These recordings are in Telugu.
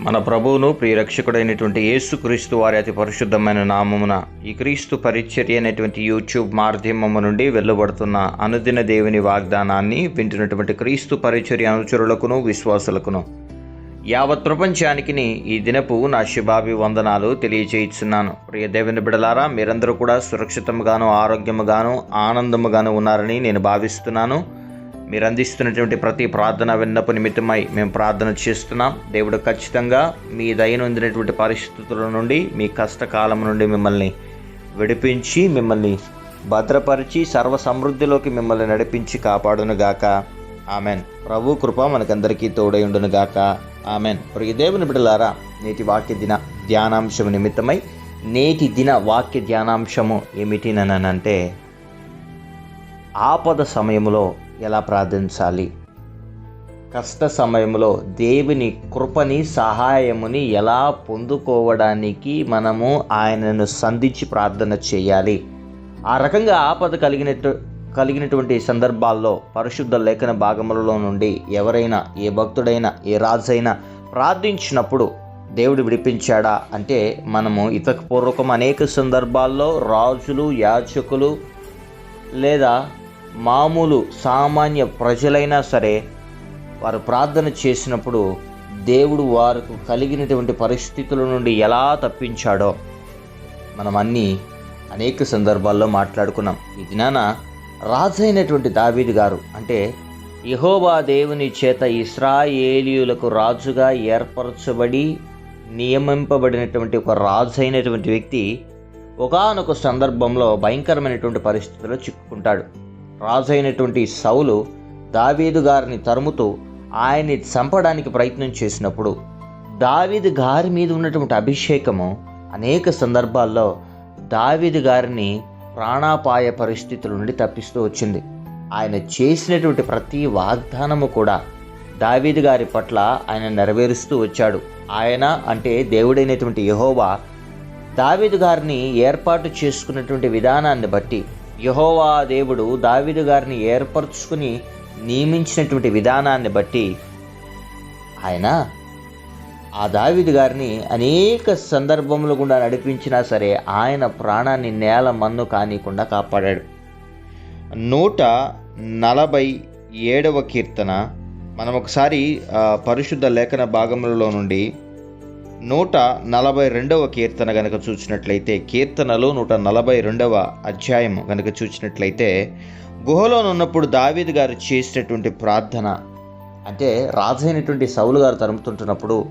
మన ప్రభువును ప్రియరక్షకుడైనటువంటి యేసుక్రీస్తు వారి అతి పరిశుద్ధమైన నామమున ఈ క్రీస్తు పరిచర్య అనేటువంటి యూట్యూబ్ మాధ్యమము నుండి వెళ్ళబడుతున్న అనుదిన దేవుని వాగ్దానాన్ని వింటున్నటువంటి క్రీస్తు పరిచర్య అనుచరులకును విశ్వాసులకును. యావత్ ప్రపంచానికి ఈ దినపు నా శుభాభివందనాలు తెలియజేస్తున్నాను ప్రియ దేవుని బిడలారా మీరందరూ కూడా సురక్షితంగాను ఆరోగ్యముగాను ఆనందముగాను ఉన్నారని నేను భావిస్తున్నాను. మీరు అందిస్తున్నటువంటి ప్రతి ప్రార్థన విన్నపు నిమిత్తమై మేము ప్రార్థన చేస్తున్నాం. దేవుడు ఖచ్చితంగా మీ దైనందినటువంటి పరిస్థితుల నుండి మీ కష్టకాలం నుండి మిమ్మల్ని విడిపించి మిమ్మల్ని భద్రపరిచి సర్వ సమృద్ధిలోకి మిమ్మల్ని నడిపించి కాపాడునుగాక. ఆమెన్. ప్రభు కృప మనకందరికీ తోడై ఉండునుగాక. ఆమెన్. ప్రియ దేవుని బిడలారా నేటి వాక్య దిన ధ్యానాంశము నిమిత్తమై నేటి దిన వాక్య ధ్యానాంశము ఏమిటి అంటే ఆపద సమయంలో ఎలా ప్రార్థించాలి? కష్ట సమయంలో దేవుని కృపని సహాయముని ఎలా పొందుకోవడానికి మనము ఆయనను సంధించి ప్రార్థన చేయాలి? ఆ రకంగా ఆపద కలిగినట్టు కలిగినటువంటి సందర్భాల్లో పరిశుద్ధ లేఖన భాగములలో నుండి ఎవరైనా ఏ భక్తుడైనా ఏ రాజైనా ప్రార్థించినప్పుడు దేవుడు విడిపించాడా? అంటే మనము ఇతక పూర్వకం అనేక సందర్భాల్లో రాజులు యాచకులు లేదా మామూలు సామాన్య ప్రజలైనా సరే వారు ప్రార్థన చేసినప్పుడు దేవుడు వారికి కలిగినటువంటి పరిస్థితుల నుండి ఎలా తప్పించాడో మనం అన్నీ అనేక సందర్భాల్లో మాట్లాడుకున్నాం. ఈ దినాన రాజైనటువంటి దావీదు గారు అంటే యహోబా దేవుని చేత ఇస్రాయేలీయులకు రాజుగా ఏర్పరచబడి నియమింపబడినటువంటి ఒక రాజు అయినటువంటి వ్యక్తి ఒకానొక సందర్భంలో భయంకరమైనటువంటి పరిస్థితుల్లో చిక్కుకుంటాడు. రాజైనటువంటి సౌలు దావీదు గారిని తరుముతూ ఆయన్ని చంపడానికి ప్రయత్నం చేసినప్పుడు దావీదు గారి మీద ఉన్నటువంటి అభిషేకము అనేక సందర్భాల్లో దావీదు గారిని ప్రాణాపాయ పరిస్థితుల నుండి తప్పిస్తూ వచ్చింది. ఆయన చేసినటువంటి ప్రతి వాగ్దానము కూడా దావీదు గారి పట్ల ఆయన నెరవేరుస్తూ వచ్చాడు. ఆయన అంటే దేవుడైనటువంటి యహోవా దావీదు గారిని ఏర్పాటు చేసుకున్నటువంటి విధానాన్ని బట్టి యహోవా దేవుడు దావీదు గారిని ఏర్పరచుకుని నియమించినటువంటి విధానాన్ని బట్టి ఆయన ఆ దావీదు గారిని అనేక సందర్భముల గుండా నడిపించినా సరే ఆయన ప్రాణాన్ని నేల మన్ను కానీకుండా కాపాడాడు. నూట నలభై ఏడవ కీర్తన. మనం ఒకసారి పరిశుద్ధ లేఖన భాగములలో నుండి నూట నలభై రెండవ కీర్తన కనుక చూసినట్లయితే కీర్తనలు నూట నలభై రెండవ అధ్యాయం కనుక చూసినట్లయితే గుహలోనున్నప్పుడు ఉన్నప్పుడు దావీదు గారు చేసినటువంటి ప్రార్థన అంటే రాజైనటువంటి సౌలు గారు తరుముతుంటున్నప్పుడు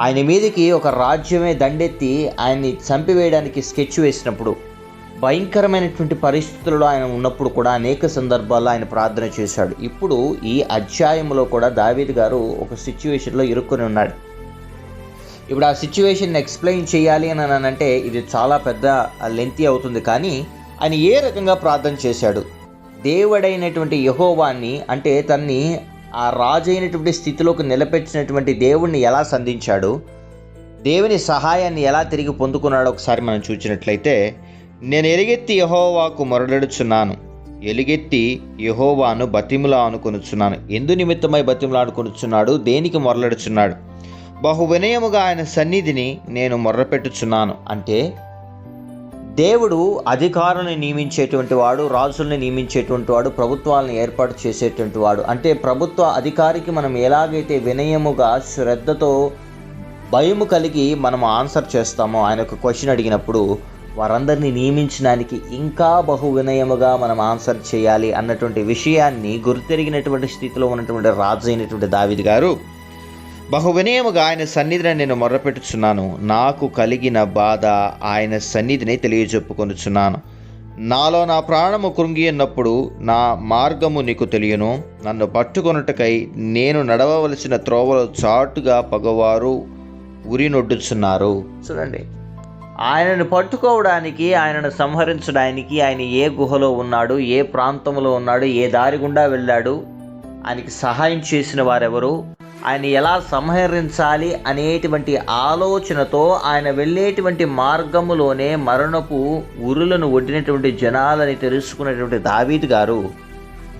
ఆయన మీదకి ఒక రాజ్యమే దండెత్తి ఆయన్ని చంపివేయడానికి స్కెచ్ వేసినప్పుడు భయంకరమైనటువంటి పరిస్థితుల్లో ఆయన ఉన్నప్పుడు కూడా అనేక సందర్భాల్లో ఆయన ప్రార్థన చేశాడు. ఇప్పుడు ఈ అధ్యాయంలో కూడా దావీద్ గారు ఒక సిచ్యువేషన్లో ఇరుక్కొని ఉన్నాడు. ఇప్పుడు ఆ సిచ్యువేషన్ ఎక్స్ప్లెయిన్ చేయాలి అని అంటే ఇది చాలా పెద్ద లెంతీ అవుతుంది. కానీ ఆయన ఏ రకంగా ప్రార్థన చేశాడు? దేవుడైనటువంటి యహోవాన్ని అంటే తన్ని ఆ రాజు అయినటువంటి స్థితిలోకి నిలబెట్టినటువంటి దేవుణ్ణి ఎలా సంధించాడు? దేవుని సహాయాన్ని ఎలా తిరిగి పొందుకున్నాడో ఒకసారి మనం చూసినట్లయితే నేను ఎలుగెత్తి యహోవాకు మొరలెడుచున్నాను. ఎలుగెత్తి యహోవాను బతిములా అనుకొనుచున్నాను ఎందు నిమిత్తమై బతిములా అనుకొనుచున్నాడు దేనికి మొరలెడుచున్నాడు? బహు వినయముగా ఆయన సన్నిధిని నేను మొర్రపెట్టుచున్నాను. అంటే దేవుడు అధికారులను నియమించేటువంటి వాడు రాజుల్ని నియమించేటువంటి వాడు ప్రభుత్వాలను ఏర్పాటు చేసేటువంటి వాడు. అంటే ప్రభుత్వ అధికారికి మనం ఎలాగైతే వినయముగా శ్రద్ధతో భయము కలిగి మనం ఆన్సర్ చేస్తామో ఆయన ఒక క్వశ్చన్ అడిగినప్పుడు వారందరినీ నియమించడానికి ఇంకా బహు వినయముగా మనం ఆన్సర్ చేయాలి అన్నటువంటి విషయాన్ని గుర్తెరిగినటువంటి స్థితిలో ఉన్నటువంటి రాజు అయినటువంటి దావిది గారు బహువినయముగా ఆయన సన్నిధిని నేను మొర్రపెట్టుచున్నాను. నాకు కలిగిన బాధ ఆయన సన్నిధిని తెలియజెప్పుకొనుచున్నాను. నాలో నా ప్రాణము కృంగి ఉన్నప్పుడు నా మార్గము నీకు తెలియను. నన్ను పట్టుకొనుటకై నేను నడవవలసిన త్రోవలో చాటుగా పగవారు ఉరినొడ్డుచున్నారు చూడండి. ఆయనను పట్టుకోవడానికి ఆయనను సంహరించడానికి ఆయన ఏ గుహలో ఉన్నాడు ఏ ప్రాంతంలో ఉన్నాడు ఏ దారి గుండా వెళ్ళాడు ఆయనకి సహాయం చేసిన వారెవరు? ఆయన ఎలా సంహరించాలి అనేటువంటి ఆలోచనతో ఆయన వెళ్ళేటువంటి మార్గములోనే మరణపు ఉరులను ఒడ్డినటువంటి జనాలని తెలుసుకున్నటువంటి దావీద్ గారు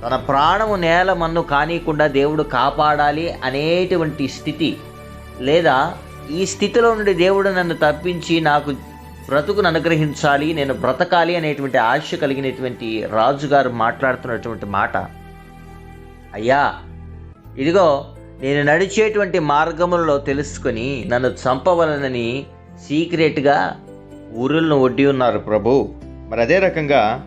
తన ప్రాణము నేల మన్ను కానీయకుండా దేవుడు కాపాడాలి అనేటువంటి స్థితి లేదా ఈ స్థితిలో నుండి దేవుడు నన్ను తప్పించి నాకు బ్రతుకును అనుగ్రహించాలి నేను బ్రతకాలి అనేటువంటి ఆశ కలిగినటువంటి రాజుగారు మాట్లాడుతున్నటువంటి మాట. అయ్యా ఇదిగో నేను నడిచేటువంటి మార్గములలో తెలుసుకొని నన్ను చంపవలనని సీక్రెట్గా ఊరులను ఒడ్డి ఉన్నారు ప్రభు. మరి అదే రకంగా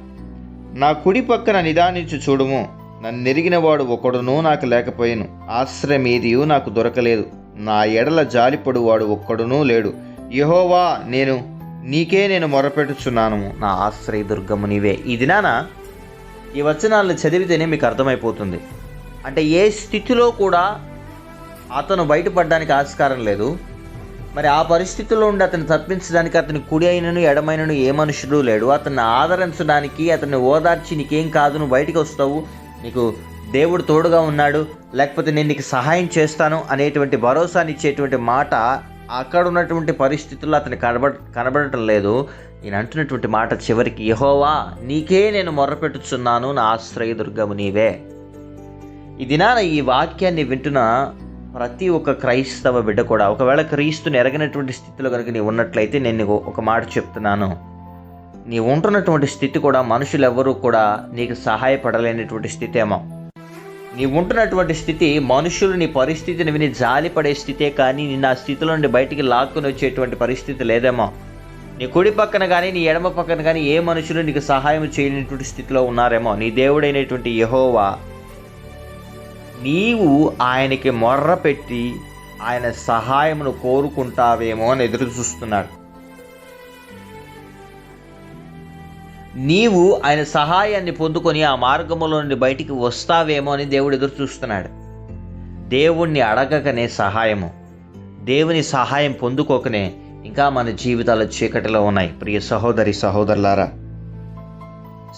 నా కుడి పక్కన నిదానించి చూడుము. నన్ను నెరిగిన వాడు ఒకడును నాకు లేకపోయాను. ఆశ్రయం ఏదియు నాకు దొరకలేదు. నా ఎడల జాలిపడు వాడు ఒక్కడునూ లేడు. యహోవా నేను నీకే నేను మొరపెట్టుచున్నాను. నా ఆశ్రయ దుర్గము నీవే. ఈ దినాన ఈ వచనాలను చదివితేనే మీకు అర్థమైపోతుంది. అంటే ఏ స్థితిలో కూడా అతను బయటపడడానికి ఆస్కారం లేదు. మరి ఆ పరిస్థితుల్లో ఉండి అతను తప్పించడానికి అతని కుడి అయినను ఎడమైనను ఏ మనుషుడు లేడు. అతన్ని ఆదరించడానికి అతన్ని ఓదార్చి నీకేం కాదు నువ్వు బయటికి వస్తావు నీకు దేవుడు తోడుగా ఉన్నాడు లేకపోతే నేను నీకు సహాయం చేస్తాను అనేటువంటి భరోసానిచ్చేటువంటి మాట అక్కడ ఉన్నటువంటి పరిస్థితుల్లో అతను కనబడ కనబడటం లేదు. నేను అంటున్నటువంటి మాట చివరికి యహోవా నీకే నేను మొరపెట్టుచున్నాను నా ఆశ్రయ దుర్గము నీవే. ఈ దినాన ఈ వాక్యాన్ని వింటున్న ప్రతి ఒక్క క్రైస్తవ బిడ్డ కూడా ఒకవేళ క్రీస్తుని ఎరగినటువంటి స్థితిలో కనుక నీవు ఉన్నట్లయితే నేను నీకు ఒక మాట చెప్తున్నాను. నీ ఉంటున్నటువంటి స్థితి కూడా మనుషులు ఎవరూ కూడా నీకు సహాయపడలేనటువంటి స్థితి ఏమో నీ ఉంటున్నటువంటి స్థితి మనుషులు నీ పరిస్థితిని విని జాలిపడే స్థితే కానీ నిన్న ఆ స్థితిలో నుండి బయటికి లాక్కుని వచ్చేటువంటి పరిస్థితి లేదేమో. నీ కుడి పక్కన కానీ నీ ఎడమ పక్కన కానీ ఏ మనుషులు నీకు సహాయం చేయనటువంటి స్థితిలో ఉన్నారేమో. నీ దేవుడైనటువంటి యహోవా నీవు ఆయనకి మొర్ర పెట్టి ఆయన సహాయమును కోరుకుంటావేమో అని ఎదురు చూస్తున్నాడు. నీవు ఆయన సహాయాన్ని పొందుకొని ఆ మార్గములో నుండి బయటికి వస్తావేమో అని దేవుడు ఎదురు చూస్తున్నాడు. దేవుణ్ణి అడగకనే సహాయము. దేవుని సహాయం పొందుకోకనే ఇంకా మన జీవితాలు చీకటిలో ఉన్నాయి. ప్రియ సహోదరి సహోదరులారా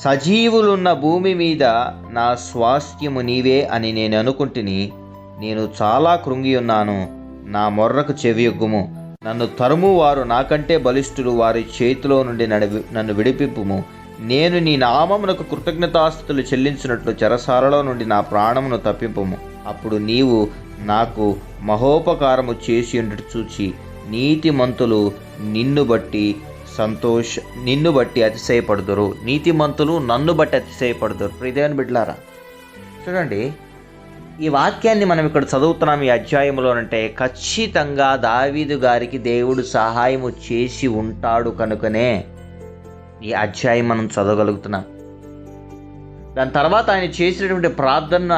సజీవులున్న భూమి మీద నా స్వాస్థ్యము నీవే అని నేను అనుకుంటుని నేను చాలా కృంగి ఉన్నాను నా మొర్రకు చెవియొగ్గుము. నన్ను తరుము వారు నాకంటే బలిష్ఠులు వారి చేతిలో నుండి నడివి నన్ను విడిపింపుము. నేను నీ నామమునకు కృతజ్ఞతాస్తులు చెల్లించినట్లు చెరసాలలో నుండి నా ప్రాణమును తప్పింపుము. అప్పుడు నీవు నాకు మహోపకారము చేసి ఉండటి చూచి నీతిమంతులు నిన్ను బట్టి సంతోష్ నిన్ను బట్టి అతిశయపడుదురు. నీతిమంతులు నన్ను బట్టి అతిశయపడుదురు. ప్రియదేవని బిడ్లారా చూడండి ఈ వాక్యాన్ని మనం ఇక్కడ చదువుతున్నాం ఈ అధ్యాయంలోనంటే ఖచ్చితంగా దావీదు గారికి దేవుడు సహాయము చేసి ఉంటాడు కనుకనే ఈ అధ్యాయం మనం చదవగలుగుతున్నాం. దాని తర్వాత ఆయన చేసినటువంటి ప్రార్థన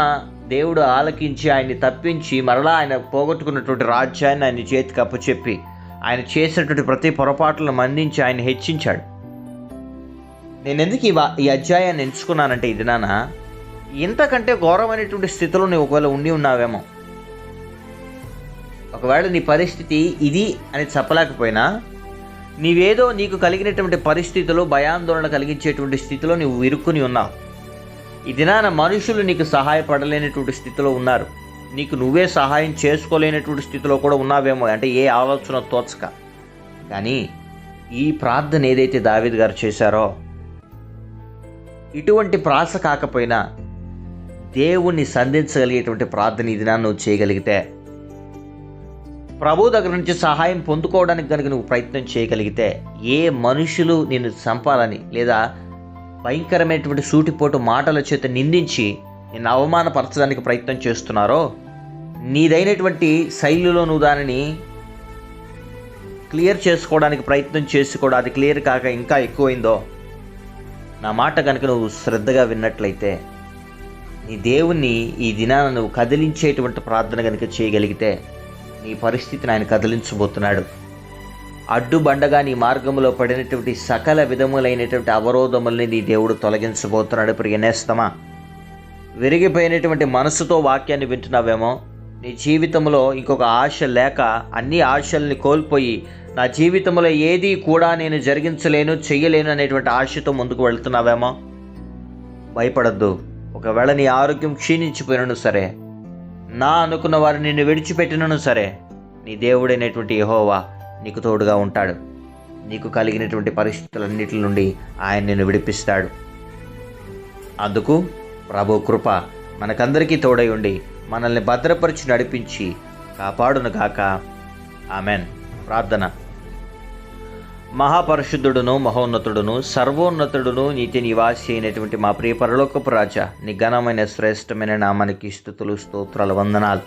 దేవుడు ఆలకించి ఆయన్ని తప్పించి మరలా ఆయన పోగొట్టుకున్నటువంటి రాజ్యాన్ని ఆయన చేతికి అప్పచెప్పి ఆయన చేసినటువంటి ప్రతి పొరపాట్లను మందించి ఆయన హెచ్చించాడు. నేను ఎందుకు ఈ ఈ అధ్యాయాన్ని ఎంచుకున్నానంటే ఇది నాన్న ఇంతకంటే ఘోరమైనటువంటి స్థితిలో నువ్వు ఒకవేళ ఉండి ఉన్నావేమో. ఒకవేళ నీ పరిస్థితి ఇది అని చెప్పలేకపోయినా నీవేదో నీకు కలిగినటువంటి పరిస్థితులు భయాందోళన కలిగించేటువంటి స్థితిలో నువ్వు ఇరుక్కుని ఉన్నావు. ఈ దినాన మనుషులు నీకు సహాయపడలేనటువంటి స్థితిలో ఉన్నారు. నీకు నువ్వే సహాయం చేసుకోలేనటువంటి స్థితిలో కూడా ఉన్నావేమో అంటే ఏ ఆలోచన తోచక. కానీ ఈ ప్రార్థన ఏదైతే దావేద్ గారు చేశారో ఇటువంటి ప్రాస కాకపోయినా దేవుణ్ణి సంధించగలిగేటువంటి ప్రార్థన ఇది నువ్వు చేయగలిగితే ప్రభు దగ్గర నుంచి సహాయం పొందుకోవడానికి కనుక నువ్వు ప్రయత్నం చేయగలిగితే ఏ మనుషులు నిన్ను చంపాలని లేదా భయంకరమైనటువంటి సూటిపోటు మాటల చేత నిందించి నిన్ను అవమానపరచడానికి ప్రయత్నం చేస్తున్నారో నీదైనటువంటి శైలిలో నువ్వు దానిని క్లియర్ చేసుకోవడానికి ప్రయత్నం చేసి కూడా అది క్లియర్ కాక ఇంకా ఎక్కువైందో నా మాట కనుక నువ్వు శ్రద్ధగా విన్నట్లయితే నీ దేవుణ్ణి ఈ దినాన నువ్వు కదిలించేటువంటి ప్రార్థన కనుక చేయగలిగితే నీ పరిస్థితిని ఆయన కదిలించబోతున్నాడు. అడ్డుబండగా నీ మార్గంలో పడినటువంటి సకల విధములైనటువంటి అవరోధముల్ని నీ దేవుడు తొలగించబోతున్నాడు. ప్రియనేస్తమా విరిగిపోయినటువంటి మనసుతో వాక్యాన్ని వింటున్నావేమో? నీ జీవితంలో ఇంకొక ఆశ లేక అన్ని ఆశల్ని కోల్పోయి నా జీవితంలో ఏది కూడా నేను జరిగించలేను చెయ్యలేను అనేటువంటి ఆశతో ముందుకు వెళ్తున్నావేమో? భయపడద్దు. ఒకవేళ నీ ఆరోగ్యం క్షీణించిపోయినను సరే నా అనుకున్న వారు నిన్ను విడిచిపెట్టినను సరే నీ దేవుడైనటువంటి యహోవా నీకు తోడుగా ఉంటాడు. నీకు కలిగినటువంటి పరిస్థితులన్నిటి నుండి ఆయన నిన్ను విడిపిస్తాడు. అందుకు ప్రభు కృప మనకందరికీ తోడై ఉండి మనల్ని భద్రపరిచి నడిపించి కాపాడునుగాక. ఆమెన్. ప్రార్థన. మహాపరిశుద్ధుడును మహోన్నతుడును సర్వోన్నతుడును నీతి నివాసి అయినటువంటి మా ప్రియ పరలోకపు రాజా నీ ఘనమైన శ్రేష్టమైన నామానికి స్థుతులు స్తోత్రాలు వందనాలు.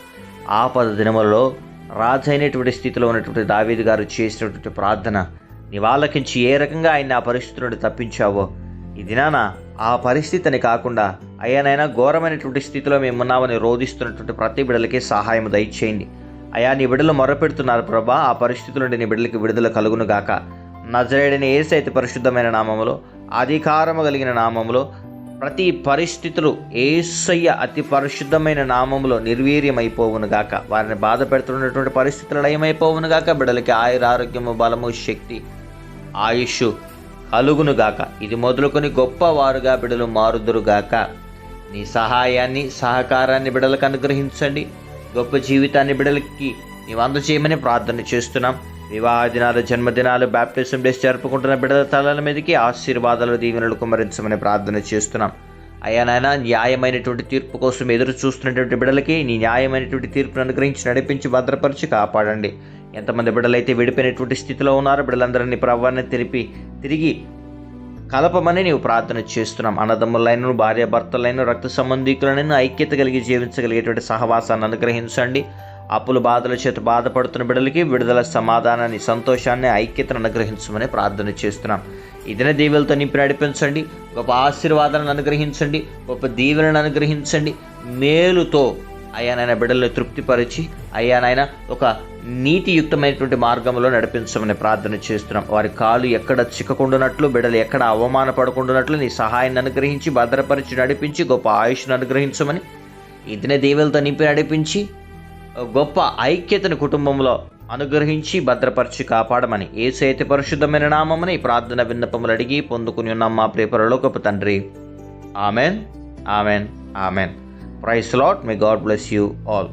ఆపద దినములలో రాజైనటువంటి స్థితిలో ఉన్నటువంటి దావీదు గారు చేసినటువంటి ప్రార్థన నీ ఏ రకంగా ఆయన ఆ పరిస్థితి నుండి తప్పించావో ఈ దినాన ఆ పరిస్థితిని కాకుండా అయ్యానైనా ఘోరమైనటువంటి స్థితిలో మేము ఉన్నామని రోధిస్తున్నటువంటి ప్రతి బిడలకి సహాయం దయచేయండి. అయా నీ బిడ్డలు మొరపెడుతున్నారు ప్రభా. ఆ పరిస్థితుల నుండి నీ బిడ్డలకి విడుదల కలుగును గాక. నజరేడని ఏసైతే పరిశుద్ధమైన నామములో అధికారము కలిగిన నామములో ప్రతి పరిస్థితులు ఏసయ్య అతి పరిశుద్ధమైన నామములో నిర్వీర్యమైపోవును గాక. వారిని బాధ పెడుతున్నటువంటి పరిస్థితులు లయమైపోవును గాక. బిడ్డలకి ఆయుర ఆరోగ్యము బలము శక్తి ఆయుష్ కలుగును గాక. ఇది మొదలుకొని గొప్పవారుగా బిడలు మారుదురుగాక నీ సహాయాన్ని సహకారాన్ని బిడలకు అనుగ్రహించండి. గొప్ప జీవితాన్ని బిడలకి నీవు అందచేయమని ప్రార్థన చేస్తున్నాం. వివాహ దినాలు జన్మదినాలు బ్యాప్టిజం డేస్ జరుపుకుంటున్న బిడల తలల మీదకి ఆశీర్వాదాలు దీవెనలు కుమరించమని ప్రార్థన చేస్తున్నాం. అయ్యా నాయన న్యాయమైనటువంటి తీర్పు కోసం ఎదురు చూస్తున్నటువంటి బిడలకి నీ న్యాయమైనటువంటి తీర్పును అనుగ్రహించి నడిపించి భద్రపరిచి కాపాడండి. ఎంతమంది బిడ్డలైతే విడిపోయినటువంటి స్థితిలో ఉన్నారో బిడ్డలందరినీ ప్రభావాన్ని తెలిపి తిరిగి కలపమని నీవు ప్రార్థన చేస్తున్నాం. అన్నదమ్ములైన భార్య భర్తలైన రక్త సంబంధికులైన ఐక్యత కలిగి జీవించగలిగేటువంటి సహవాసాన్ని అనుగ్రహించండి. అప్పుల బాధల చేత బాధపడుతున్న బిడ్డలకి విడుదల సమాధానాన్ని సంతోషాన్ని ఐక్యతను అనుగ్రహించమని ప్రార్థన చేస్తున్నాం. ఇదనే దీవులతో నింపి నడిపించండి. గొప్ప ఆశీర్వాదాలను అనుగ్రహించండి. గొప్ప దీవెలను అనుగ్రహించండి. మేలుతో అయ్యానైనా నాయన బిడ్డలను తృప్తిపరిచి అయ్యానైనా ఒక నీతియుక్తమైనటువంటి మార్గంలో నడిపించమని ప్రార్థన చేస్తున్నాం. వారి కాలు ఎక్కడ చిక్కకుండానట్లు బిడ్డలు ఎక్కడ అవమానపడకుండానట్లు నీ సహాయాన్ని అనుగ్రహించి భద్రపరిచి నడిపించి గొప్ప ఆయుష్ను అనుగ్రహించమని ఇదినే దేవులతో నింపి నడిపించి గొప్ప ఐక్యతను కుటుంబంలో అనుగ్రహించి భద్రపరిచి కాపాడమని ఏసైతే పరిశుద్ధమైన నామమని ప్రార్థన విన్నపములు అడిగి పొందుకుని ఉన్నాం మా ప్రియపరలో గొప్ప తండ్రి. Amen amen amen. Praise lord may God bless you all.